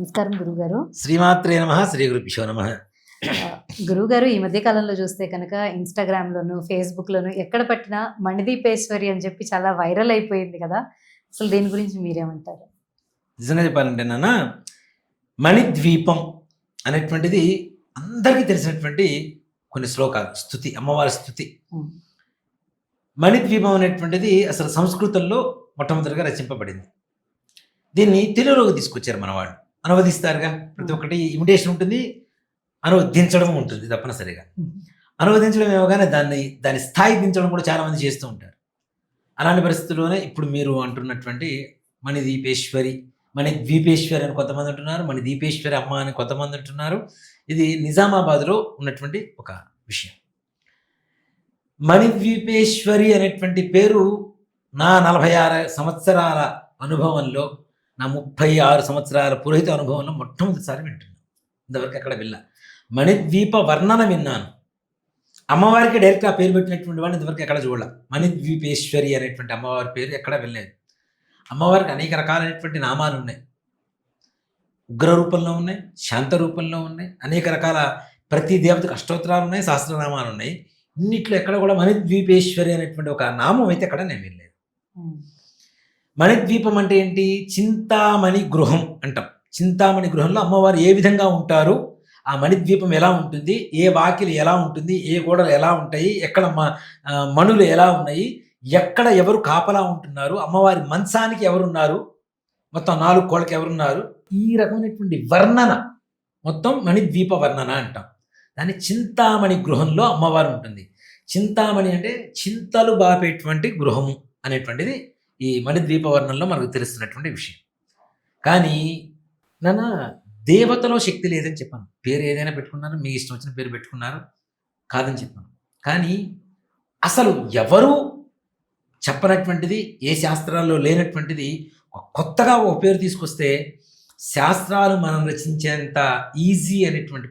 నమస్కారం గురుగారు శ్రీమాత్రే నమ శ్రీ గురుభ్యో నమ. గురుగారు ఈ మధ్య కాలంలో చూస్తే కనుక ఇన్స్టాగ్రామ్ లోను ఫేస్బుక్ లోను ఎక్కడ పట్టినా మణిదీపేశ్వరి అని చెప్పి చాలా వైరల్ అయిపోయింది కదా. అసలు దీని గురించి మీరేమంటారు? నిజంగా చెప్పాలంటే నాన్న మణిద్వీపం అనేటువంటిది అందరికీ తెలిసినటువంటి కొన్ని శ్లోకాలు. స్థుతి అమ్మవారి స్థుతి మణిద్వీపం అనేటువంటిది అసలు సంస్కృతంలో మొట్టమొదటిగా రచింపబడింది. దీన్ని తెలుగులోకి తీసుకొచ్చారు మన వాళ్ళు అనువదిస్తారుగా? ప్రతి ఒక్కటి ఇమిటేషన్ ఉంటుంది అనువదించడం ఉంటుంది తప్పనిసరిగా. అనువదించడం ఏమో కానీ దాన్ని దాని స్థాయి దించడం కూడా చాలా మంది చేస్తూ ఉంటారు. అలాంటి పరిస్థితుల్లోనే ఇప్పుడు మీరు అంటున్నటువంటి మణిదీపేశ్వరి మణి ద్వీపేశ్వరి అని కొంతమంది అంటున్నారు మణి దీపేశ్వరి అమ్మ అని కొంతమంది అంటున్నారు. ఇది నిజామాబాద్లో ఉన్నటువంటి ఒక విషయం. మణిద్వీపేశ్వరి అనేటువంటి పేరు నా నలభై ఆరు సంవత్సరాల అనుభవంలో నా ముప్పై ఆరు సంవత్సరాల పురోహిత అనుభవంలో మొట్టమొదటిసారి వింటున్నాను ఇంతవరకు ఎక్కడ వెళ్ళా మణిద్వీప వర్ణన విన్నాను. అమ్మవారికి డైరెక్ట్ ఆ పేరు పెట్టినటువంటి వాడిని ఇంతవరకు ఎక్కడ చూడాల. మణిద్వీపేశ్వరి అనేటువంటి అమ్మవారి పేరు ఎక్కడ వెళ్ళలేదు అమ్మవారికి అనేక రకాలైనటువంటి నామాలు ఉన్నాయి. ఉగ్ర రూపంలో ఉన్నాయి శాంత రూపంలో ఉన్నాయి అనేక రకాల ప్రతి దేవతకు అష్టోత్తరాలు ఉన్నాయి సహస్రనామాలు ఉన్నాయి. ఇన్నిట్లో ఎక్కడ కూడా మణిద్వీపేశ్వరి అనేటువంటి ఒక నామం అయితే ఎక్కడ నేను వెళ్ళలేదు మణిద్వీపం అంటే ఏంటి? చింతామణి గృహం అంటాం. చింతామణి గృహంలో అమ్మవారు ఏ విధంగా ఉంటారు? ఆ మణిద్వీపం ఎలా ఉంటుంది? ఏ వాకిలి ఎలా ఉంటుంది? ఏ గోడలు ఎలా ఉంటాయి? ఎక్కడ మ- మణులు ఎలా ఉన్నాయి? ఎక్కడ ఎవరు కాపలా ఉంటున్నారు? అమ్మవారి మంచానికి ఎవరున్నారు? మొత్తం నాలుగు కోళ్ళకి ఎవరున్నారు? ఈ రకమైనటువంటి వర్ణన మొత్తం మణిద్వీప వర్ణన అంటాం. దాన్ని చింతామణి గృహంలో అమ్మవారు ఉంటుంది. చింతామణి అంటే చింతలు బాపేటువంటి గృహము అనేటువంటిది ఈ మణిద్వీప వర్ణంలో మనకు తెలుస్తున్నటువంటి విషయం. కానీ నాన్న దేవతలో శక్తి లేదని చెప్పాను. పేరు ఏదైనా పెట్టుకున్నారు మీ ఇష్టం వచ్చిన పేరు పెట్టుకున్నారు కాదని చెప్పాను. కానీ అసలు ఎవరు చెప్పనటువంటిది ఏ శాస్త్రాల్లో లేనటువంటిది కొత్తగా ఒక పేరు తీసుకొస్తే శాస్త్రాలు మనం రచించేంత ఈజీ అనేటువంటి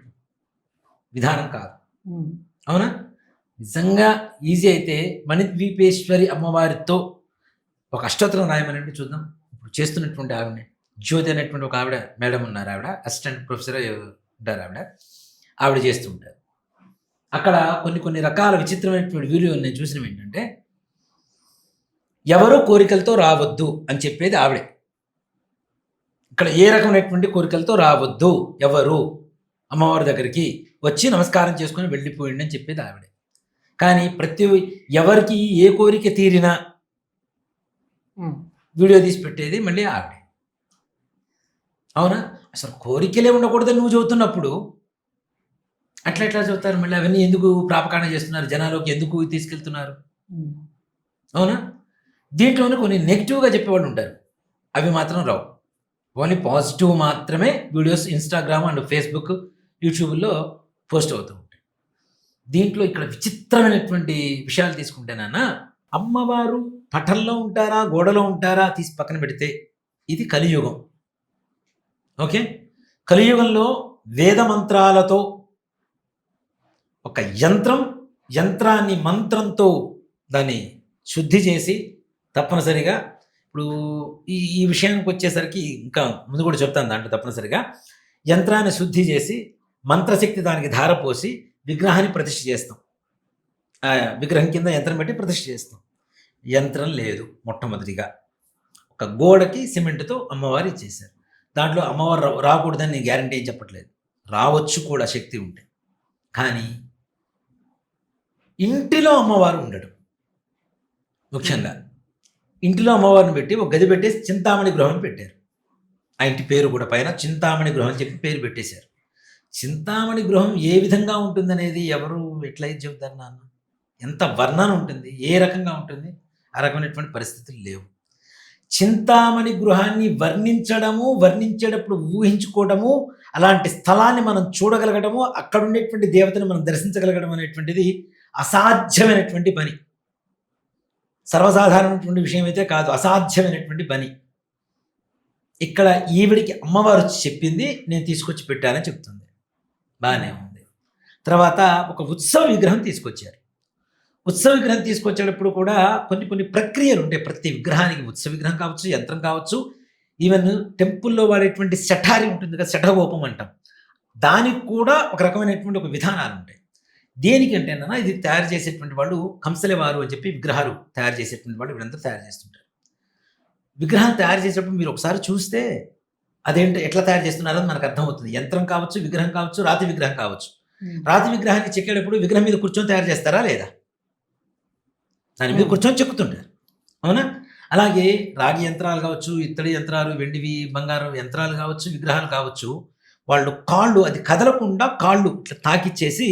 విధానం కాదు. అవునా? నిజంగా ఈజీ అయితే మణిద్వీపేశ్వరి అమ్మవారితో ఒక అష్టోత్తరం రాయమనండి చూద్దాం. ఇప్పుడు చేస్తున్నటువంటి ఆవిడని జ్యోతి అనేటువంటి ఒక ఆవిడ మేడం ఉన్నారు ఆవిడ అసిస్టెంట్ ప్రొఫెసర్ ఉంటారు ఆవిడ. ఆవిడ చేస్తూ ఉంటారు. అక్కడ కొన్ని కొన్ని రకాల విచిత్రమైనటువంటి వీడియోలు నేను చూసినవి ఏంటంటే ఎవరు కోరికలతో రావద్దు అని చెప్పేది ఆవిడే. ఇక్కడ ఏ రకమైనటువంటి కోరికలతో రావద్దు ఎవరు అమ్మవారి దగ్గరికి వచ్చి నమస్కారం చేసుకొని వెళ్ళిపోయిండి అని చెప్పేది ఆవిడే. కానీ ప్రతి ఎవరికి ఏ కోరిక తీరినా వీడియో తీసి పెట్టేది మళ్ళీ ఆవిడే. అవునా? అసలు కోరికలే ఉండకూడదని నువ్వు చెబుతున్నప్పుడు. అట్లా ఎట్లా చెబుతారు? మళ్ళీ అవన్నీ ఎందుకు ప్రాపకాండ చేస్తున్నారు? జనాలోకి ఎందుకు తీసుకెళ్తున్నారు? అవునా? దీంట్లోనే కొన్ని నెగిటివ్గా చెప్పేవాళ్ళు ఉంటారు. అవి మాత్రం రావు. ఓన్లీ పాజిటివ్ మాత్రమే వీడియోస్ ఇన్స్టాగ్రామ్ అండ్ ఫేస్బుక్ యూట్యూబ్లో పోస్ట్ అవుతూ ఉంటాయి. దీంట్లో ఇక్కడ విచిత్రమైనటువంటి విషయాలు తీసుకుంటే నాన్న అమ్మవారు పటంలో ఉంటారా గోడలో ఉంటారా తీసి పక్కన పెడితే ఇది కలియుగం. ఓకే? కలియుగంలో వేద మంత్రాలతో ఒక యంత్రం యంత్రాన్ని మంత్రంతో దాన్ని శుద్ధి చేసి తప్పనిసరిగా ఇప్పుడు ఈ ఈ విషయానికి వచ్చేసరికి ఇంకా ముందు కూడా చెప్తాను దాంట్లో తప్పనిసరిగా. యంత్రాన్ని శుద్ధి చేసి మంత్రశక్తి దానికి ధారపోసి విగ్రహాన్ని ప్రతిష్ఠ చేస్తాం. విగ్రహం కింద యంత్రం పెట్టి ప్రతిష్ఠ చేస్తాం. యంత్రం లేదు మొట్టమొదటిగా. ఒక గోడకి సిమెంట్తో అమ్మవారి చేశారు దాంట్లో అమ్మవారు రాకూడదని నేను గ్యారంటీ ఏం చెప్పట్లేదు. రావచ్చు కూడా శక్తి ఉంటే. కానీ ఇంటిలో అమ్మవారు ఉండడం ముఖ్యంగా ఇంటిలో అమ్మవారిని పెట్టి ఒక గది పెట్టేసి చింతామణి గృహం పెట్టారు. ఆ ఇంటి పేరు కూడా పైన చింతామణి గృహం చెప్పి పేరు పెట్టేశారు. చింతామణి గృహం ఏ విధంగా ఉంటుందనేది ఎవరు ఎట్లయితే చెబుతారు నాన్న? ఎంత వర్ణన ఉంటుంది ఏ రకంగా ఉంటుంది ఆ రకమైనటువంటి పరిస్థితులు లేవు. చింతామణి గృహాన్ని వర్ణించడము వర్ణించేటప్పుడు ఊహించుకోవడము అలాంటి స్థలాన్ని మనం చూడగలగడము అక్కడ ఉండేటువంటి దేవతను మనం దర్శించగలగడం అనేటువంటిది అసాధ్యమైనటువంటి పని. సర్వసాధారణమైనటువంటి విషయం అయితే కాదు అసాధ్యమైనటువంటి పని. ఇక్కడ ఈవిడికి అమ్మవారు చెప్పింది నేను తీసుకొచ్చి పెట్టానని చెప్తుంది. బాగానే ఉంది. తర్వాత ఒక ఉత్సవ విగ్రహం తీసుకొచ్చారు. ఉత్సవ విగ్రహం తీసుకొచ్చేటప్పుడు కూడా కొన్ని కొన్ని ప్రక్రియలు ఉంటాయి. ప్రతి విగ్రహానికి ఉత్సవ విగ్రహం కావచ్చు యంత్రం కావచ్చు. ఈవెన్ టెంపుల్లో వాడేటువంటి శఠారి ఉంటుంది కదా శఠగోపం అంటాం. దానికి కూడా ఒక రకమైనటువంటి ఒక విధానాలు ఉంటాయి. దేనికంటే అన్న ఇది తయారు చేసేటువంటి వాళ్ళు కంసలే వారు అని చెప్పి విగ్రహాలు తయారు చేసేటువంటి వాళ్ళు వీళ్ళందరూ తయారు చేస్తుంటారు. విగ్రహం తయారు చేసేటప్పుడు మీరు ఒకసారి చూస్తే అదేంటి ఎట్లా తయారు చేస్తున్నారో మనకు అర్థమవుతుంది. యంత్రం కావచ్చు విగ్రహం కావచ్చు రాతి విగ్రహం కావచ్చు. రాతి విగ్రహాన్ని చెక్కేటప్పుడు విగ్రహం మీద కూర్చొని తయారు చేస్తారా లేదా? దాని మీద కూర్చొని చెక్కుతుంటారు అవునా? అలాగే రాగి యంత్రాలు కావచ్చు ఇత్తడి యంత్రాలు వెండివి బంగారం యంత్రాలు కావచ్చు విగ్రహాలు కావచ్చు వాళ్ళు కాళ్ళు అది కదలకుండా కాళ్ళు ఇట్లా తాకిచ్చేసి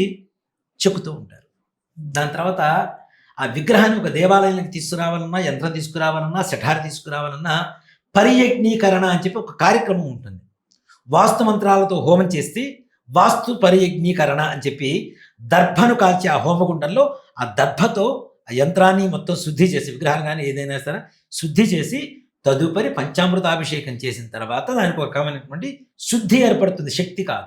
చెక్కుతూ ఉంటారు. దాని తర్వాత ఆ విగ్రహాన్ని ఒక దేవాలయానికి తీసుకురావాలన్నా యంత్రం తీసుకురావాలన్నా శఠారి తీసుకురావాలన్నా పరియజ్ఞీకరణ అని చెప్పి ఒక కార్యక్రమం ఉంటుంది. వాస్తు మంత్రాలతో హోమం చేస్తే వాస్తు పరియజ్ఞీకరణ అని చెప్పి దర్భను కాల్చి ఆ హోమగుండంలో ఆ దర్భతో ఆ యంత్రాన్ని మొత్తం శుద్ధి చేసి విగ్రహాలు కానీ ఏదైనా సరే శుద్ధి చేసి తదుపరి పంచామృతాభిషేకం చేసిన తర్వాత దానికి ఒక రకమైనటువంటి శుద్ధి ఏర్పడుతుంది. శక్తి కాదు.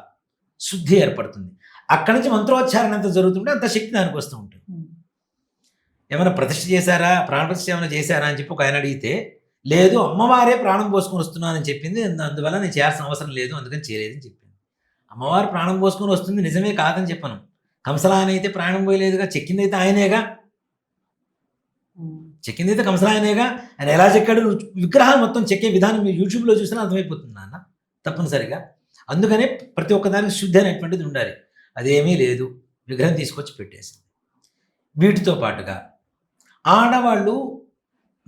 శుద్ధి ఏర్పడుతుంది. అక్కడి నుంచి మంత్రోచ్చారణ ఎంత జరుగుతుంటే అంత శక్తి దానికి వస్తూ ఉంటుంది. ఏమైనా ప్రతిష్ఠ చేశారా? ప్రాణప్రతిష్ఠ ఏమైనా చేశారా అని చెప్పి ఒక ఆయన అడిగితే లేదు అమ్మవారే ప్రాణం పోసుకొని వస్తున్నానని చెప్పింది. అందు- అందువల్ల నేను చేయాల్సిన అవసరం లేదు అందుకని చేయలేదని చెప్పింది. అమ్మవారు ప్రాణం పోసుకొని వస్తుంది నిజమే కాదని చెప్పను. కంసలాయన అయితే ప్రాణం పోయలేదుగా చెక్కింది అయితే ఆయనేగా. చెక్కింది అయితే కంసరాయనేగా ఆయన ఎలా చెక్కాడు? విగ్రహాలు మొత్తం చెక్కే విధానం మీరు యూట్యూబ్లో చూసినా అర్థమైపోతుంది నాన్న. తప్పనిసరిగా. అందుకనే ప్రతి ఒక్కదానికి శుద్ధి అనేటువంటిది ఉండాలి. అదేమీ లేదు. విగ్రహం తీసుకొచ్చి పెట్టేసింది. వీటితో పాటుగా ఆడవాళ్ళు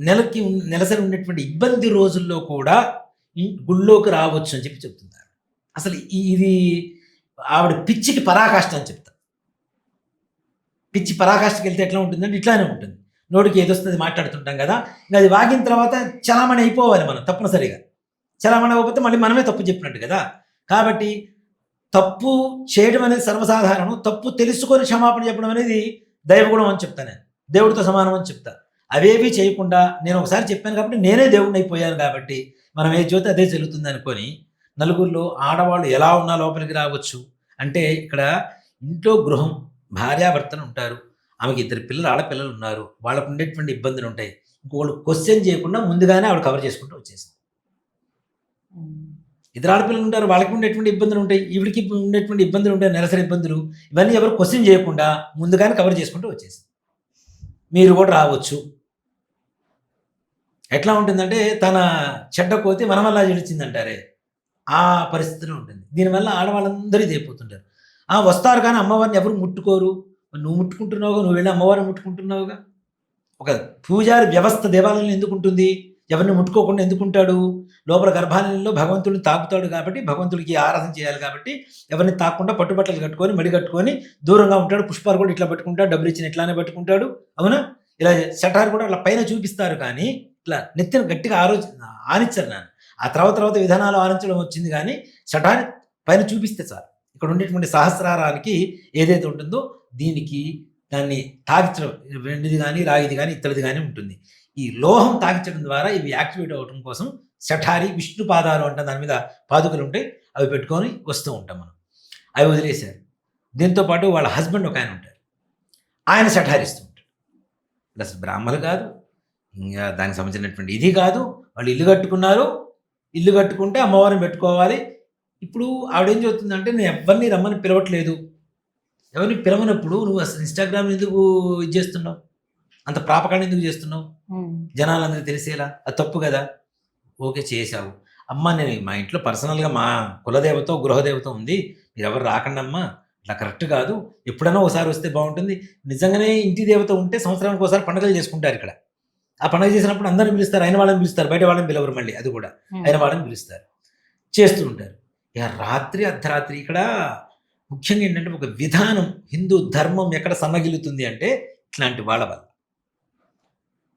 నెలకి నెలసరి ఉండేటువంటి ఇబ్బంది రోజుల్లో కూడా గుళ్ళోకి రావచ్చు అని చెప్పి చెప్తున్నారు. అసలు ఈ- ఇది ఆవిడ పిచ్చికి పరాకాష్ట అని చెప్తారు. పిచ్చి పరాకాష్ఠకి వెళ్తే ఎట్లా ఉంటుందంటే ఇట్లానే ఉంటుంది. నోటికి ఏదొస్తుంది మాట్లాడుతుంటాం కదా. ఇంకా అది వాగిన తర్వాత చలామణి అయిపోవాలి మనం తప్పనిసరిగా. చలామణి అవ్వకపోతే మళ్ళీ మనమే తప్పు చెప్పినట్టు కదా. కాబట్టి తప్పు చేయడం అనేది సర్వసాధారణం. తప్పు తెలుసుకొని క్షమాపణ చెప్పడం అనేది దైవగుణం అని చెప్తాను నేను. దేవుడితో సమానం అని చెప్తా. అవేవి చేయకుండా నేను ఒకసారి చెప్పాను కాబట్టి నేనే దేవుడిని అయిపోయాను కాబట్టి మనం ఏ జ్యోతి అదే చెల్లుతుంది అనుకొని నలుగురిలో ఆడవాళ్ళు ఎలా ఉన్నా లోపలికి రావచ్చు. అంటే ఇక్కడ ఇంట్లో గృహం భార్యాభర్తలు ఉంటారు. ఆమెకి ఇద్దరు పిల్లలు ఆడపిల్లలు ఉన్నారు. వాళ్ళకు ఉండేటువంటి ఇబ్బందులు ఉంటాయి. ఇంకోళ్ళు క్వశ్చన్ చేయకుండా ముందుగానే ఆవిడ కవర్ చేసుకుంటూ వచ్చేసింది. ఇద్దరు ఆడపిల్లలు ఉంటారు. వాళ్ళకి ఉండేటువంటి ఇబ్బందులు ఉంటాయి. ఈవిడికి ఉండేటువంటి ఇబ్బందులు ఉంటాయి. నెలసరి ఇబ్బందులు. ఇవన్నీ ఎవరు క్వశ్చన్ చేయకుండా ముందుగానే కవర్ చేసుకుంటూ వచ్చేసింది. మీరు కూడా రావచ్చు. ఎట్లా ఉంటుందంటే తన చెడ్డ కోతి మన వల్ల చెడిచిందంటారే ఆ పరిస్థితిలో ఉంటుంది. దీనివల్ల ఆడవాళ్ళందరూ ఇదైపోతుంటారు. ఆ వస్తారు కానీ అమ్మవారిని ఎవరు ముట్టుకోరు. నువ్వు ముట్టుకుంటున్నావుగా నువ్వు వెళ్ళి అమ్మవారిని ముట్టుకుంటున్నావుగా? ఒక పూజారి వ్యవస్థ దేవాలయంలో ఎందుకు ఉంటుంది? ఎవరిని ముట్టుకోకుండా ఎందుకుంటాడు లోపల గర్భాలయంలో భగవంతుడిని తాకుతాడు కాబట్టి భగవంతుడికి ఆరాధన చేయాలి కాబట్టి ఎవరిని తాకుండా పట్టుబట్టలు కట్టుకొని మడి కట్టుకొని దూరంగా ఉంటాడు. పుష్పాలు కూడా ఇట్లా పట్టుకుంటాడు. డబ్బులు ఇచ్చిన ఇట్లానే పట్టుకుంటాడు. అవునా? ఇలా షటార్ కూడా అట్లా పైన చూపిస్తారు కానీ ఇట్లా నెత్తిన గట్టిగా ఆరోచ ఆనిచ్చారు నాన్న. ఆ తర్వాత తర్వాత విధానాలు ఆనించడం వచ్చింది కానీ షటార్ పైన చూపిస్తే చాలు. ఇక్కడ ఉండేటువంటి సహస్రారానికి ఏదైతే ఉంటుందో దీనికి దాన్ని తాగించడం వెండిది కానీ రాగిది కానీ ఇత్తడిది కానీ ఉంటుంది. ఈ లోహం తాగించడం ద్వారా ఇవి యాక్టివేట్ అవ్వడం కోసం శఠారి విష్ణు పాదాలు అంటే. దాని మీద పాదుకలు ఉంటాయి. అవి పెట్టుకొని వస్తూ ఉంటాం మనం. అవి వదిలేశారు. దీంతో పాటు వాళ్ళ హస్బెండ్ ఒక ఆయన ఉంటారు. ఆయన శఠారిస్తూ ఉంటాడు. అసలు బ్రాహ్మలు కాదు. ఇంకా దానికి సంబంధించినటువంటి ఇది కాదు. వాళ్ళు ఇల్లు కట్టుకున్నారు. ఇల్లు కట్టుకుంటే అమ్మవారిని పెట్టుకోవాలి. ఇప్పుడు ఆవిడేం చెబుతుందంటే నేను ఎవరిని రమ్మని పిలవట్లేదు. ఎవరిని పిలవనప్పుడు నువ్వు అసలు ఇన్స్టాగ్రామ్ ఎందుకు ఇది చేస్తున్నావు? అంత ప్రాపకాండ ఎందుకు చేస్తున్నావు? ఉమ్. జనాలందరికీ తెలిసేలా? అది తప్పు కదా? ఓకే చేశావు. అమ్మ నేను మా ఇంట్లో పర్సనల్గా మా కులదేవత గృహదేవత ఉంది. మీరు ఎవరు రాకండి అమ్మా అట్లా కరెక్ట్ కాదు. ఎప్పుడైనా ఒకసారి వస్తే బాగుంటుంది. నిజంగానే ఇంటి దేవత ఉంటే సంవత్సరానికి ఒకసారి పండుగలు చేసుకుంటారు ఇక్కడ. ఆ పండుగ చేసినప్పుడు అందరిని పిలుస్తారు అయిన వాళ్ళని పిలుస్తారు బయట వాళ్ళని పిలవరు మళ్ళీ అది కూడా. అయిన వాళ్ళని పిలుస్తారు. చేస్తూ ఉంటారు. ఇక రాత్రి అర్ధరాత్రి ఇక్కడ ముఖ్యంగా ఏంటంటే ఒక విధానం హిందూ ధర్మం ఎక్కడ సన్నగిలుతుంది అంటే ఇట్లాంటి వాళ్ళ వల్ల.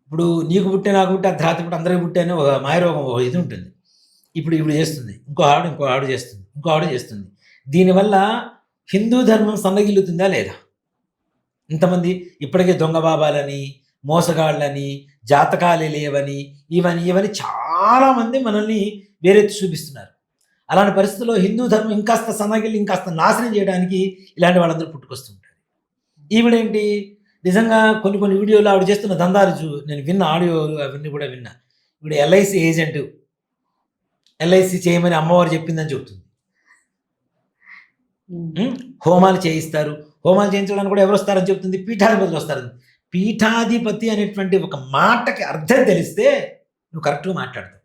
ఇప్పుడు నీకు పుట్టే నాకు పుట్టే అర్ధరాత్రి పుట్టి అందరికీ పుట్టే ఒక మాయరోగం ఒక ఇది ఉంటుంది. ఇప్పుడు ఇప్పుడు చేస్తుంది. ఇంకో ఆవిడ ఇంకో ఆవిడ చేస్తుంది. ఇంకో ఆవిడ చేస్తుంది. దీనివల్ల హిందూ ధర్మం సన్నగిల్లుతుందా లేదా? ఇంతమంది ఇప్పటికే దొంగ బాబాలని మోసగాళ్ళని జాతకాలే లేవని ఇవని ఇవని చాలామంది మనల్ని వేరెత్తి చూపిస్తున్నారు. అలాంటి పరిస్థితుల్లో హిందూ ధర్మం ఇంకాస్త సన్నగిల్లి ఇంకాస్త నాశనం చేయడానికి ఇలాంటి వాళ్ళందరూ పుట్టుకొస్తుంటారు. ఈవిడేంటి? నిజంగా కొన్ని కొన్ని వీడియోలు ఆవిడ చేస్తున్న దందాలు చూ నేను విన్న ఆడియో అవన్నీ కూడా విన్నా. ఇప్పుడు ఎల్ఐసి ఏజెంట్. ఎల్ఐసి చేయమని అమ్మవారు చెప్పిందని చెబుతుంది? హోమాలు చేయిస్తారు. హోమాలు చేయించడానికి కూడా ఎవరు వస్తారని చెప్తుంది పీఠాధిపతులు వస్తారు. పీఠాధిపతి అనేటువంటి ఒక మాటకి అర్థం తెలిస్తే నువ్వు కరెక్ట్గా మాట్లాడతావు.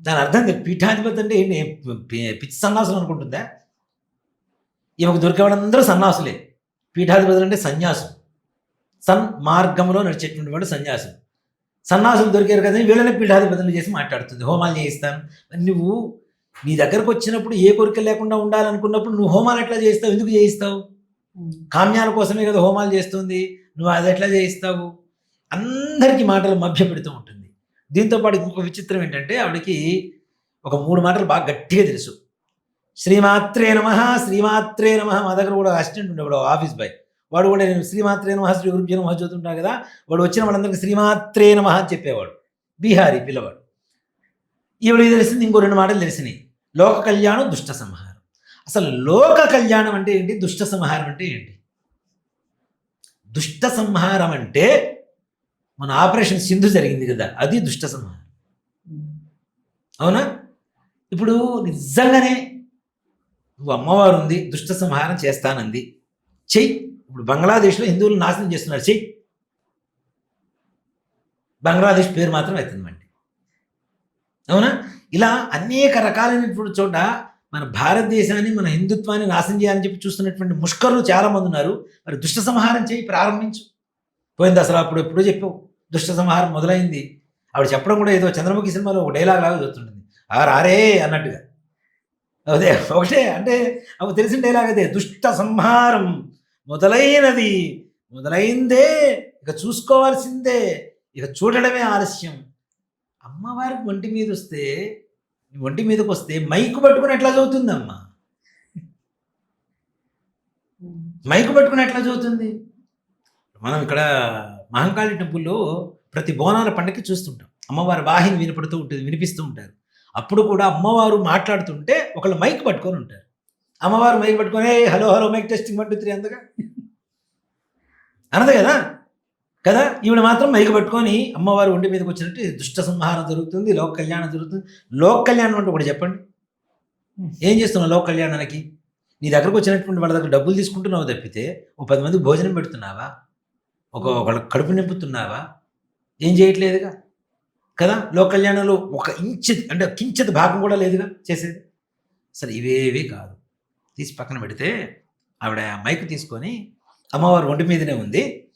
దాని అర్థం తెలి- పీఠాధిపతి అంటే ఏంటి? పిచ్చి సన్నాసులు అనుకుంటుందా? ఈమెకు దొరికే వాళ్ళందరూ సన్నాసులే. పీఠాధిపతులు అంటే సన్యాసులు. సన్ మార్గంలో నడిచేటువంటి వాడు సన్యాసులు. సన్నాసులు దొరికారు కదా వీళ్ళని పీఠాధిపతులు చేసి మాట్లాడుతుంది. హోమాలు చేయిస్తాను నువ్వు నీ దగ్గరకు వచ్చినప్పుడు ఏ కోరిక లేకుండా ఉండాలనుకున్నప్పుడు నువ్వు హోమాలు ఎట్లా చేయిస్తావు? ఎందుకు చేయిస్తావు? కామ్యాల కోసమే కదా హోమాలు చేస్తుంది. నువ్వు అది ఎట్లా చేయిస్తావు? అందరికీ మాటలు మభ్య పెడుతూ ఉంటుంది. దీంతో పాటు ఇంకొక విచిత్రం ఏంటంటే ఆవిడకి ఒక మూడు మాటలు బాగా గట్టిగా తెలుసు. శ్రీమాత్రే నమ శ్రీమాత్రే నమ. మా దగ్గర కూడా అసిస్టెంట్ ఉండేవాడు ఆఫీస్ బాయ్. వాడు కూడా నేను శ్రీమాత్రే నమ శ్రీ గురుభ్యో నమ చదువుతుంటా కదా. వాడు వచ్చిన వాళ్ళందరికీ శ్రీమాత్రే నమ అని చెప్పేవాడు. బీహారీ పిల్లవాడు. ఈవిడ తెలిసింది ఇంకో రెండు మాటలు తెలిసినాయి. లోక కళ్యాణం దుష్ట సంహారం. అసలు లోక కళ్యాణం అంటే ఏంటి? దుష్ట సంహారం అంటే ఏంటి? దుష్ట సంహారం అంటే మన ఆపరేషన్ సింధు జరిగింది కదా అది దుష్ట సంహారం. అవునా? ఇప్పుడు నిజంగానే నువ్వు అమ్మవారు ఉంది దుష్ట సంహారం చేస్తానంది. చెయ్యి ఇప్పుడు బంగ్లాదేశ్లో హిందువులు నాశనం చేస్తున్నారు చెయ్యి బంగ్లాదేశ్ పేరు మాత్రం ఎత్తుందండి. అవునా? ఇలా అనేక రకాలైనటువంటి చోట మన భారతదేశాన్ని మన హిందుత్వాన్ని నాశనం చేయాలని చెప్పి చూస్తున్నటువంటి ముష్కరులు చాలా మంది ఉన్నారు. మరి దుష్ట సంహారం చేయి ప్రారంభించు. పోయింది అసలు అప్పుడు ఎప్పుడో చెప్పావు. దుష్ట సంహారం మొదలైంది. ఆవిడ చెప్పడం కూడా ఏదో చంద్రముఖి సినిమాలో ఒక డైలాగ్ లాగా చూస్తుంటుంది. ఆ రారే అన్నట్టుగా. అదే ఒకటే అంటే అవి తెలిసిన డైలాగ్ అదే దుష్ట సంహారం మొదలైనది మొదలైందే ఇక చూసుకోవాల్సిందే ఇక చూడడమే ఆలస్యం. అమ్మవారికి ఒంటి మీద వస్తే ఒంటి మీదకి వస్తే మైకు పట్టుకుని ఎట్లా చదువుతుంది అమ్మ ఉమ్. మైకు పట్టుకుని ఎట్లా చదువుతుంది? మనం ఇక్కడ మహంకాళి టెంపుల్లో ప్రతి బోనాల పండగకి చూస్తుంటాం. అమ్మవారి వాహిని వినపడుతూ ఉంటుంది వినిపిస్తూ ఉంటారు. అప్పుడు కూడా అమ్మవారు మాట్లాడుతుంటే ఒకళ్ళు మైక్ పట్టుకొని ఉంటారు. అమ్మవారు మైక్ పట్టుకొని hello hello mike testing one two three అందగా. అనదు కదా? కదా? ఈవిడ మాత్రం మైక్ పట్టుకొని అమ్మవారు ఒంటి మీదకి వచ్చినట్టు దుష్ట సంహారం జరుగుతుంది లోక కళ్యాణం జరుగుతుంది. లోక కళ్యాణం అంటే ఒకటి చెప్పండి. ఏం చేస్తున్నావు లోక కళ్యాణానికి? నీ దగ్గరకు వచ్చినటువంటి వాళ్ళ దగ్గర డబ్బులు తీసుకుంటున్నావు తప్పితే ఓ పది మంది భోజనం పెడుతున్నావా? ఒక కడుపు నింపుతున్నావా? ఏం చేయట్లేదుగా? కదా? లోక కళ్యాణంలో ఒక ఇంచు అంటే కించిత్ భాగం కూడా లేదుగా చేసేది? సరే ఇవేవి కాదు. తీసి పక్కన పెడితే ఆవిడ మైకు మైక్ తీసుకొని అమ్మవారు ఒంటి మీదనే ఉంది.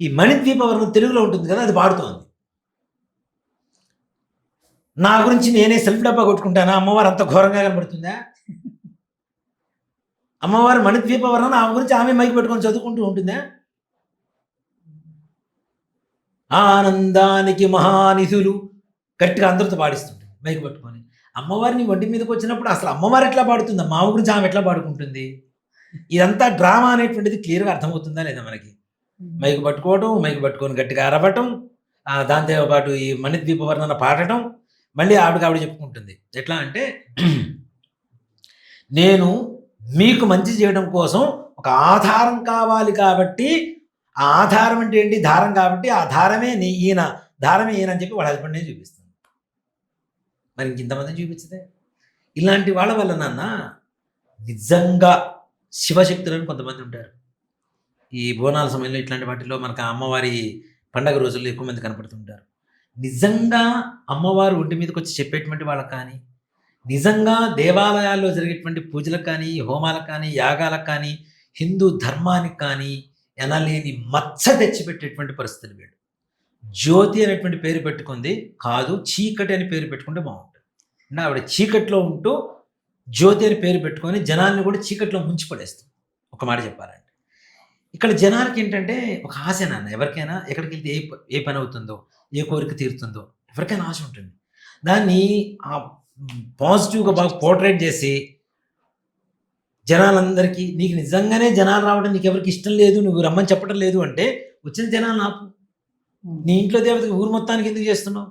ఈ మణిద్వీపవర్ణం తెలుగులో ఉంటుంది కదా అది పాడుతోంది. నా గురించి నేనే సెల్ఫ్ డబ్బా కొట్టుకుంటానా? అమ్మవారు అంత ఘోరంగా కనబడుతుందా? అమ్మవారు మణిద్వీపవర్ణం ఆమె గురించి ఆమె మైకి పెట్టుకొని చదువుకుంటూ ఉంటుందా? ఆనందానికి మహానిధులు గట్టిగా అందరితో పాడిస్తుంటుంది మైకి పట్టుకొని. అమ్మవారిని ఒంటి మీదకి వచ్చినప్పుడు అసలు అమ్మవారు ఎట్లా పాడుతుంది? మా గురించి ఆమె ఎట్లా పాడుకుంటుంది? ఇదంతా డ్రామా అనేటువంటిది క్లియర్గా అర్థమవుతుందా లేదా మనకి? మైకు పట్టుకోవటం మైకు పట్టుకొని గట్టిగా అరవటం దాంతో పాటు ఈ మణిద్వీప వర్ణన పాడటం మళ్ళీ ఆవిడకి ఆవిడ చెప్పుకుంటుంది. ఎట్లా అంటే నేను మీకు మంచి చేయడం కోసం ఒక ఆధారం కావాలి కాబట్టి ఆ ఆధారం అంటే ఏంటి? దారం కాబట్టి ఆ ధారమే నీ ఈయన దారమే ఈయన అని చెప్పి వాళ్ళ హస్బెండ్నే చూపిస్తుంది. మరి ఇంతమంది చూపించదే ఇలాంటి వాళ్ళ వల్ల నాన్న నిజంగా శివశక్తులను కొంతమంది ఉంటారు. ఈ బోనాల సమయంలో ఇట్లాంటి వాటిలో మనకు అమ్మవారి పండగ రోజుల్లో ఎక్కువ మంది కనపడుతుంటారు. నిజంగా అమ్మవారు ఒంటి మీదకి వచ్చి చెప్పేటువంటి వాళ్ళకి కానీ నిజంగా దేవాలయాల్లో జరిగేటువంటి పూజలకు కానీ హోమాలకు కానీ యాగాలకు కానీ హిందూ ధర్మానికి కానీ ఎనలేని మచ్చ తెచ్చిపెట్టేటువంటి పరిస్థితులు వీడు. జ్యోతి అనేటువంటి పేరు పెట్టుకుంది కాదు చీకటి అని పేరు పెట్టుకుంటే బాగుంటుంది. అంటే ఆవిడ చీకట్లో ఉంటూ జ్యోతి అని పేరు పెట్టుకొని జనాల్ని కూడా చీకట్లో ముంచి పడేస్తుంది. ఒక మాట చెప్పాలంటే. ఇక్కడ జనాలకి ఏంటంటే ఒక ఆశ నాన్న ఎవరికైనా ఎక్కడికి వెళ్తే ఏ ఏ పని అవుతుందో ఏ కోరిక తీరుతుందో ఎవరికైనా ఆశ ఉంటుంది. దాన్ని ఆ పాజిటివ్గా బాగా పోర్ట్రేట్ చేసి జనాలందరికీ నీకు నిజంగానే జనాలు రావడం నీకు ఎవరికి ఇష్టం లేదు నువ్వు రమ్మని చెప్పడం లేదు అంటే వచ్చిన జనాలు ఆపు. నీ ఇంట్లో దేవతకి ఊరు మొత్తానికి ఎందుకు చేస్తున్నావు?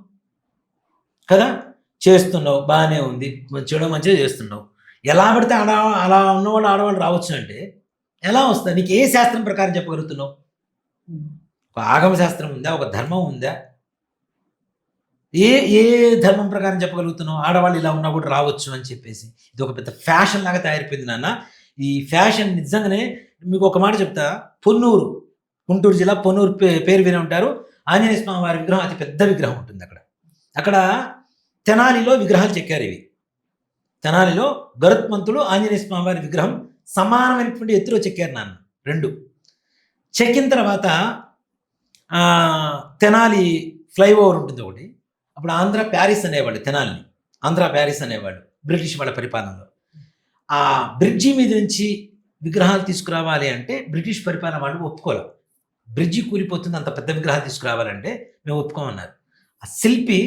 కదా? చేస్తున్నావు బాగానే ఉంది మంచిగా మంచిగా చేస్తున్నావు. ఎలా పడితే అలా అలా ఉన్నవాళ్ళు ఆడవాళ్ళు రావచ్చు అంటే ఎలా వస్తుంది నీకు ఏ శాస్త్రం ప్రకారం చెప్పగలుగుతున్నావు? ఒక ఆగమ శాస్త్రం ఉందా? ఒక ధర్మం ఉందా? ఏ ఏ ధర్మం ప్రకారం చెప్పగలుగుతున్నావు? ఆడవాళ్ళు ఇలా ఉన్నా కూడా రావచ్చు అని చెప్పేసి. ఇది ఒక పెద్ద ఫ్యాషన్ లాగా తయారైపోయింది నాన్న. ఈ ఫ్యాషన్ నిజంగానే మీకు ఒక మాట చెప్తా. పొన్నూరు గుంటూరు జిల్లా పొన్నూరు పే- పేరు వినే ఉంటారు. ఆంజనేయ స్వామి వారి విగ్రహం అతి పెద్ద విగ్రహం ఉంటుంది అక్కడ. అక్కడ తెనాలిలో విగ్రహాలు చెక్కారు ఇవి. తెనాలిలో గరుత్మంతుడు ఆంజనేయ స్వామి వారి విగ్రహం సమానమైనటువంటి ఎత్తులో చెక్కారు నాన్న. రెండు. చెక్కిన తర్వాత తెనాలి ఫ్లైఓవర్ ఉంటుంది ఒకటి. అప్పుడు ఆంధ్ర ప్యారిస్ అనేవాళ్ళు తెనాలిని. ఆంధ్ర ప్యారిస్ అనేవాళ్ళు బ్రిటిష్ వాళ్ళ పరిపాలనలో. ఆ బ్రిడ్జి మీద నుంచి విగ్రహాలు తీసుకురావాలి అంటే బ్రిటిష్ పరిపాలన వాళ్ళు ఒప్పుకోవాలి బ్రిడ్జి కూలిపోతుంది అంత పెద్ద విగ్రహాలు తీసుకురావాలంటే మేము ఒప్పుకోమన్నారు. ఆ శిల్పి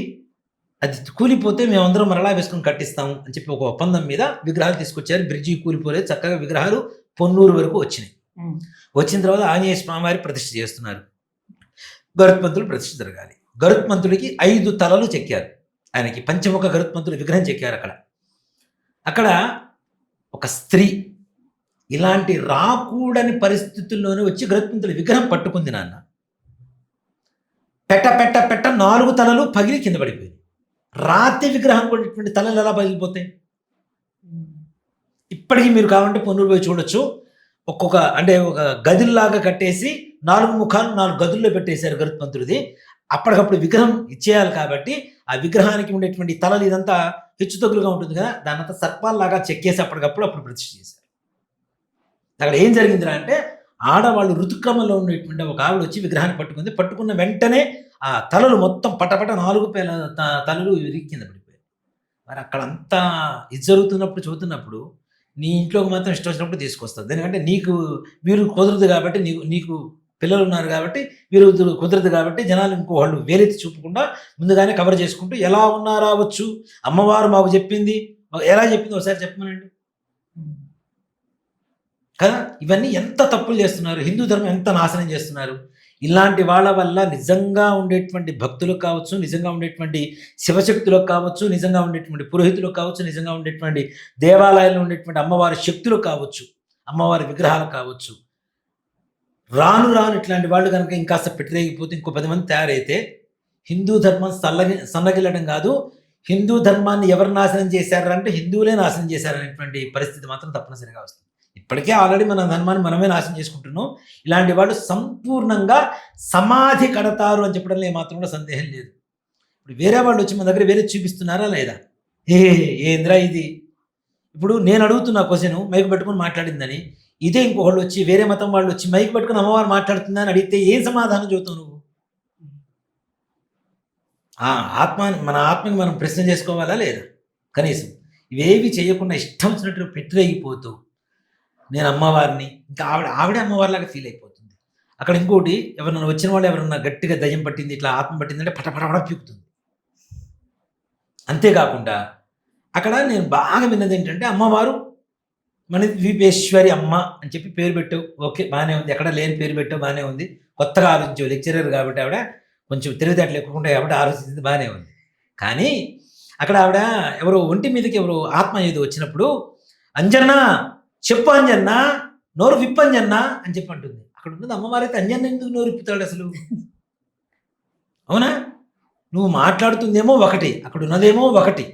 అది కూలిపోతే మేమందరం మరలా వేసుకొని కట్టిస్తాం అని చెప్పి ఒక ఒప్పందం మీద విగ్రహాలు తీసుకొచ్చారు. బ్రిడ్జి కూలిపోలేదు చక్కగా విగ్రహాలు పొన్నూరు వరకు వచ్చినాయి. వచ్చిన తర్వాత ఆంజనేయ స్వామి వారి ప్రతిష్ఠ చేస్తున్నారు. గరుత్మంతుడు ప్రతిష్ఠ జరగాలి. గరుత్మంతుడికి ఐదు తలలు చెక్కారు. ఆయనకి పంచముఖ గరుత్మంతుడి విగ్రహం చెక్కారు అక్కడ. అక్కడ ఒక స్త్రీ ఇలాంటి రాకూడని పరిస్థితుల్లోనే వచ్చి గరుత్మంతుడి విగ్రహం పట్టుకుంది నాన్న. పెట్ట పెట్ట పెట్ట నాలుగు తలలు పగిలి కింద పడిపోయింది. రాతి విగ్రహం కొన్నటువంటి తలలు ఎలా పగిలిపోతాయి? ఇప్పటికీ మీరు కావాలంటే పొన్నూరు పోయి చూడొచ్చు. ఒక్కొక్క అంటే ఒక గదిల్లాగా కట్టేసి నాలుగు ముఖాలు నాలుగు గదుల్లో పెట్టేశారు గరుత్మంతుడిది. అప్పటికప్పుడు విగ్రహం ఇచ్చేయాలి కాబట్టి ఆ విగ్రహానికి ఉండేటువంటి తలలు ఇదంతా హెచ్చుతగ్గులుగా ఉంటుంది కదా దానంతా సర్పాల్లాగా చెక్కేసి అప్పటికప్పుడు అప్పుడు ప్రతిష్ఠ చేశారు. అక్కడ ఏం జరిగిందిరా అంటే ఆడవాళ్ళు ఋతుక్రమంలో ఉండేటువంటి ఒక ఆవిడ వచ్చి విగ్రహాన్ని పట్టుకుంది. పట్టుకున్న వెంటనే ఆ తలలు మొత్తం పటపట నాలుగు పేల త- తలలు విరిగి కింద పడిపోయాయి. మరి అక్కడ అంతా ఇది జరుగుతున్నప్పుడు చూస్తున్నప్పుడు నీ ఇంట్లోకి మాత్రం ఇష్టం వచ్చినప్పుడు తీసుకొస్తుంది ఎందుకంటే నీకు వీరు కుదరదు కాబట్టి నీకు నీకు పిల్లలు ఉన్నారు కాబట్టి వీరు కుదరదు- కాబట్టి జనాలు ఇంకో వాళ్ళు వేలెత్తి చూపకుండా ముందుగానే కవర్ చేసుకుంటూ ఎలా ఉన్నా రావచ్చు. అమ్మవారు మాకు చెప్పింది. ఎలా చెప్పింది ఒకసారి చెప్పమనండి. కదా? ఇవన్నీ ఎంత తప్పులు చేస్తున్నారు? హిందూ ధర్మం ఎంత నాశనం చేస్తున్నారు? ఇలాంటి వాళ్ళ వల్ల నిజంగా ఉండేటువంటి భక్తులకు కావచ్చు నిజంగా ఉండేటువంటి శివశక్తులకు కావచ్చు నిజంగా ఉండేటువంటి పురోహితులకు కావచ్చు నిజంగా ఉండేటువంటి దేవాలయాల్లో ఉండేటువంటి అమ్మవారి శక్తులు కావచ్చు అమ్మవారి విగ్రహాలు కావచ్చు రాను రాను ఇట్లాంటి వాళ్ళు కనుక ఇంకాస్త పెట్టలేకపోతే ఇంకో పది మంది తయారైతే హిందూ ధర్మం సల్లగి సన్నగిల్లడం కాదు. హిందూ ధర్మాన్ని ఎవరు నాశనం చేశారంటే హిందువులే నాశనం చేశారనేటువంటి పరిస్థితి మాత్రం తప్పనిసరిగా వస్తుంది. ఇప్పటికే ఆల్రెడీ మన ధర్మాన్ని మనమే నాశనం చేసుకుంటున్నాం. ఇలాంటి వాళ్ళు సంపూర్ణంగా సమాధి కడతారు అని చెప్పడంలో ఏమాత్రం కూడా సందేహం లేదు. ఇప్పుడు వేరే వాళ్ళు వచ్చి మన దగ్గర వేరే చూపిస్తున్నారా లేదా? ఏ ఏంద్రా ఇది? ఇప్పుడు నేను అడుగుతున్నా క్వశ్చన్ మైకు పెట్టుకొని మాట్లాడిందని ఇదే ఇంకొకళ్ళు వచ్చి వేరే మతం వాళ్ళు వచ్చి మైక్ పట్టుకుని అమ్మవారు మాట్లాడుతుందని అడిగితే ఏం సమాధానం చెబుతావు నువ్వు? ఆ ఆత్మ మన ఆత్మని మనం ప్రశ్న చేసుకోవాలా లేదా? కనీసం ఇవేవి చేయకుండా ఇష్టం వచ్చినట్టు పెట్టిరేగిపోతూ నేను అమ్మవారిని ఇంకా ఆవిడ ఆవిడే అమ్మవారిలాగా ఫీల్ అయిపోతుంది. అక్కడ ఇంకోటి ఎవరన్నా వచ్చిన వాళ్ళు ఎవరన్నా గట్టిగా దయ్యం పట్టింది ఇట్లా ఆత్మ పట్టిందంటే పటపడపడ పీకుతుంది. అంతేకాకుండా అక్కడ నేను బాగా విన్నది ఏంటంటే అమ్మవారు మన ద్వీపేశ్వరి అమ్మ అని చెప్పి పేరు పెట్టావు ఓకే బాగానే ఉంది. ఎక్కడ లేని పేరు పెట్టావు బాగానే ఉంది. కొత్తగా ఆలోచించావు లెక్చరర్ కాబట్టి ఆవిడ కొంచెం తెలివితేటలు ఎక్కువ ఉంటాయి కాబట్టి ఆలోచించింది బాగానే ఉంది. కానీ అక్కడ ఆవిడ ఎవరో ఒంటి మీదకి ఎవరో ఆత్మ ఏదో వచ్చినప్పుడు అంజన్న చెప్పు అంజన్న నోరు విప్పంజన్న అని చెప్పి అంటుంది. అక్కడ ఉన్నది అమ్మవారైతే అయితే అంజన్న ఎందుకు నోరు విప్పుతాడు అసలు? అవునా? నువ్వు మాట్లాడుతుందేమో ఒకటి అక్కడ ఉన్నదేమో ఒకటి.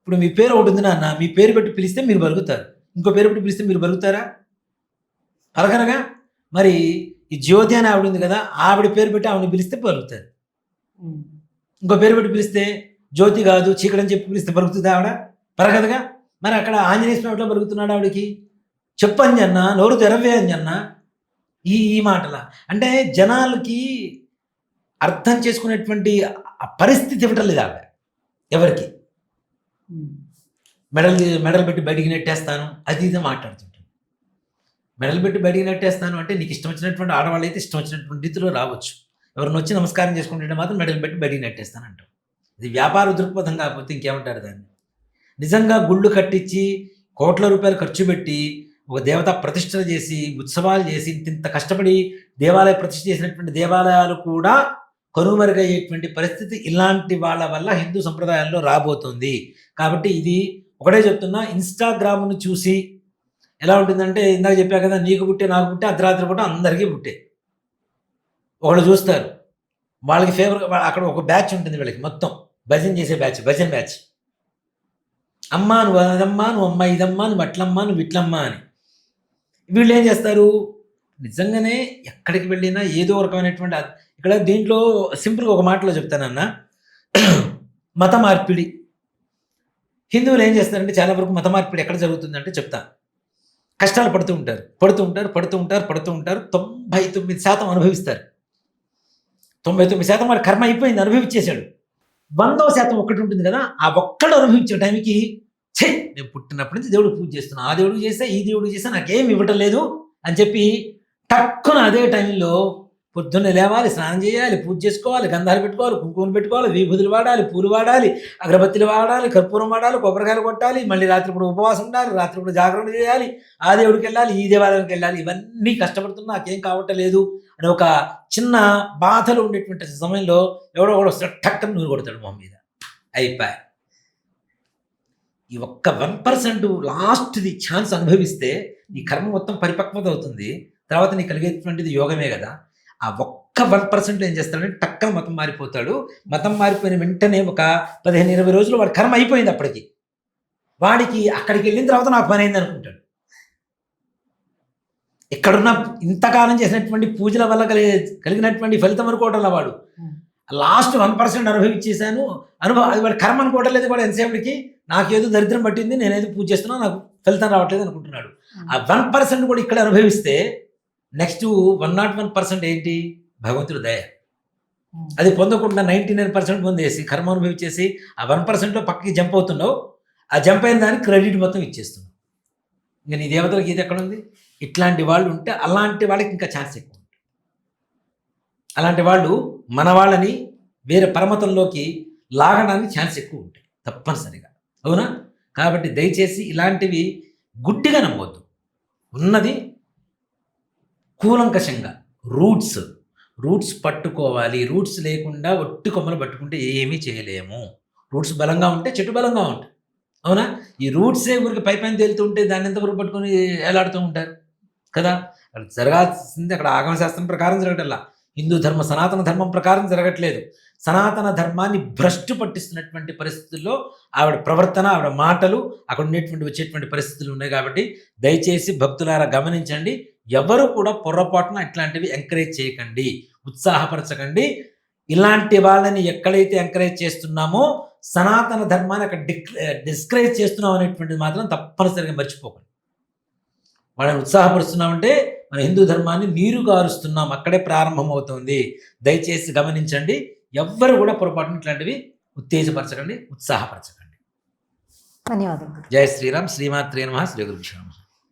ఇప్పుడు మీ పేరు ఒకటి ఉంది నాన్న మీ పేరు పెట్టి పిలిస్తే మీరు బలుగుతారు. ఇంకో పేరు పెట్టి పిలిస్తే మీరు బరుగుతారా పలకనగా మరి ఈ జ్యోతి అని ఆవిడ ఉంది కదా ఆవిడ పేరు పెట్టి ఆవిడని పిలిస్తే పలుకుతారు ఇంకో పేరు పెట్టి పిలిస్తే జ్యోతి కాదు చీకటి అని చెప్పి పిలిస్తే పలుకుతుంది ఆవిడ. పరగదుగా మరి అక్కడ ఆంజనేయ స్వామి ఎట్లా పలుకుతున్నాడు ఆవిడకి? చెప్పని అంజన్న నోరు తెరవే అని అన్న ఈ ఈ మాటల. అంటే జనాలకి అర్థం చేసుకునేటువంటి పరిస్థితి ఇవ్వటం లేదు ఆవిడ ఎవరికి? మెడల్ మెడల్ పెట్టి బయటికి నెట్టేస్తాను. అది ఇది మాట్లాడుతుంటాను మెడల్ పెట్టి బయటికి నెట్టేస్తాను అంటే నీకు ఇష్టం వచ్చినటువంటి ఆడవాళ్ళు అయితే ఇష్టం వచ్చినటువంటి రీతిలో రావచ్చు. ఎవరిని వచ్చి నమస్కారం చేసుకుంటుంటే మాత్రం మెడల్ పెట్టి బయటికి నెట్టేస్తాను అంటాం ఇది వ్యాపార దృక్పథం కాకపోతే ఇంకేమంటారు దాన్ని? నిజంగా గుళ్ళు కట్టించి కోట్ల రూపాయలు ఖర్చు పెట్టి ఒక దేవత ప్రతిష్టలు చేసి ఉత్సవాలు చేసి ఇంత ఇంత కష్టపడి దేవాలయ ప్రతిష్ఠ చేసినటువంటి దేవాలయాలు కూడా కనుమరుగయ్యేటువంటి పరిస్థితి ఇలాంటి వాళ్ళ వల్ల హిందూ సంప్రదాయాల్లో రాబోతుంది. కాబట్టి ఇది ఒకటే చెప్తున్నా ఇన్స్టాగ్రామ్ను చూసి ఎలా ఉంటుందంటే ఇందాక చెప్పా కదా నీకు పుట్టే నాకు పుట్టే అర్ధరాత్రి పుట్టే అందరికీ పుట్టే. ఒకళ్ళు చూస్తారు. వాళ్ళకి ఫేవర్ అక్కడ ఒక బ్యాచ్ ఉంటుంది వీళ్ళకి మొత్తం. భజన చేసే బ్యాచ్ భజన బ్యాచ్ అమ్మా నువ్వు అదమ్మా నువ్వు అమ్మ ఇదమ్మా నువ్వు అట్లమ్మా నువ్వు ఇట్లమ్మా అని. వీళ్ళు ఏం చేస్తారు? నిజంగానే ఎక్కడికి వెళ్ళినా ఏదో ఒక రకమైనటువంటి ఇక్కడ దీంట్లో సింపుల్గా ఒక మాటలో చెప్తానన్నా. మత మార్పిడి. హిందువులు ఏం చేస్తారంటే చాలా వరకు మత మార్పిడి ఎక్కడ జరుగుతుందంటే చెప్తా. కష్టాలు పడుతూ ఉంటారు. పడుతూ ఉంటారు పడుతూ ఉంటారు పడుతూ ఉంటారు. తొంభై తొమ్మిది శాతం అనుభవిస్తారు. తొంభై తొమ్మిది శాతం వాడు కర్మ అయిపోయింది అనుభవించేశాడు వందో శాతం ఒకటి ఉంటుంది కదా ఆ ఒక్కడు అనుభవించే టైంకి ఛే నేను పుట్టినప్పటి నుంచి దేవుడు పూజ చేస్తున్నా. ఆ దేవుడు చేస్తే ఈ దేవుడు చేస్తే నాకేం ఇవ్వటం లేదు అని చెప్పి టక్కున అదే టైంలో పొద్దున్నే లేవాలి స్నానం చేయాలి పూజ చేసుకోవాలి గంధాలు పెట్టుకోవాలి కుంకుమలు పెట్టుకోవాలి విభూతులు వాడాలి పూలు వాడాలి అగరబత్తులు వాడాలి కర్పూరం వాడాలి కొబ్బరికాయలు కొట్టాలి మళ్ళీ రాత్రి కూడా ఉపవాసం ఉండాలి రాత్రి కూడా జాగరణ చేయాలి ఆ దేవుడికి వెళ్ళాలి ఈ దేవాలయానికి వెళ్ళాలి ఇవన్నీ కష్టపడుతున్నా నాకేం కావట్లేదు అని ఒక చిన్న బాధలు ఉండేటువంటి సమయంలో ఎవడో ఒకడు వస్తాడు నూరు కొడతాడు మా మీద. అయిపోయి ఈ ఒక్క వన్ పర్సెంట్ లాస్ట్ది ఛాన్స్ అనుభవిస్తే నీ కర్మ మొత్తం పరిపక్వత అవుతుంది. తర్వాత నీకు కలిగేటువంటిది యోగమే కదా. ఆ ఒక్క వన్ పర్సెంట్ ఏం చేస్తాడంటే టక్కన మతం మారిపోతాడు. మతం మారిపోయిన వెంటనే ఒక పదిహేను ఇరవై రోజులు వాడి కర్మ అయిపోయింది అప్పటికి. వాడికి అక్కడికి వెళ్ళిన తర్వాత నాకు పని అయింది అనుకుంటాడు. ఇక్కడున్న ఇంతకాలం చేసినటువంటి పూజల వల్ల కలిగే కలిగినటువంటి ఫలితం అనుకోవటంలో వాడు. లాస్ట్ వన్ పర్సెంట్ అనుభవించేశాను అనుభవం అది వాడి కర్మ అనుకోవటం లేదు వాడు ఎంతసేపటికి. నాకేదో దరిద్రం పట్టింది నేనేదో పూజ చేస్తున్నా నాకు ఫలితం రావట్లేదు అనుకుంటున్నాడు. ఆ వన్ పర్సెంట్ కూడా ఇక్కడ అనుభవిస్తే next one not one percent ఏంటి? భగవంతుడు దయ. అది పొందకుండా నైంటీ నైన్ పర్సెంట్ పొందేసి కర్మ అనుభవించేసి ఆ వన్ పర్సెంట్లో పక్కకి జంప్ అవుతున్నావు. ఆ జంప్ అయిన దానికి క్రెడిట్ మొత్తం ఇచ్చేస్తున్నావు. ఇంకా నీ దేవతలకి ఇది ఎక్కడ ఉంది ఇట్లాంటి వాళ్ళు ఉంటే అలాంటి వాళ్ళకి ఇంకా ఛాన్స్ ఎక్కువ ఉంటుంది. అలాంటి వాళ్ళు మన వాళ్ళని వేరే పరమతంలోకి లాగడానికి ఛాన్స్ ఎక్కువ ఉంటాయి తప్పనిసరిగా. అవునా? కాబట్టి దయచేసి ఇలాంటివి గుడ్డిగా నమ్మవద్దు ఉన్నది కూలంకషంగా రూట్స్ రూట్స్ పట్టుకోవాలి రూట్స్ లేకుండా ఒట్టి కొమ్మలు పట్టుకుంటే ఏమీ చేయలేము. రూట్స్ బలంగా ఉంటే చెట్టు బలంగా ఉంటుంది. అవునా? ఈ రూట్సే ఊరికి పై పైన తేలుతుంటే దాన్ని ఎంతవరకు పట్టుకొని ఏలాడుతూ ఉంటారు? కదా? అక్కడ జరగాల్సింది అక్కడ ఆగమశాస్త్రం ప్రకారం జరగటల్లా. హిందూ ధర్మ సనాతన ధర్మం ప్రకారం జరగట్లేదు. సనాతన ధర్మాన్ని భ్రష్టు పట్టిస్తున్నటువంటి పరిస్థితుల్లో ఆవిడ ప్రవర్తన ఆవిడ మాటలు అక్కడ ఉండేటువంటి వచ్చేటువంటి పరిస్థితులు ఉన్నాయి కాబట్టి దయచేసి భక్తులారా గమనించండి. ఎవరు కూడా పొరపాటున ఇట్లాంటివి ఎంకరేజ్ చేయకండి ఉత్సాహపరచకండి. ఇలాంటి వాళ్ళని ఎక్కడైతే ఎంకరేజ్ చేస్తున్నామో సనాతన ధర్మాన్ని అక్కడ డిక్ డిస్కరేజ్ చేస్తున్నాం అనేటువంటిది మాత్రం తప్పనిసరిగా మర్చిపోకండి. వాళ్ళని ఉత్సాహపరుస్తున్నామంటే మన హిందూ ధర్మాన్ని నీరు గారుస్తున్నాం అక్కడే ప్రారంభమవుతుంది. దయచేసి గమనించండి ఎవ్వరు కూడా పొరపాటున ఇట్లాంటివి ఉత్తేజపరచకండి ఉత్సాహపరచకండి. ధన్యవాదాలు జై శ్రీరామ్ శ్రీమాత్రే నమ శ్రీ గురు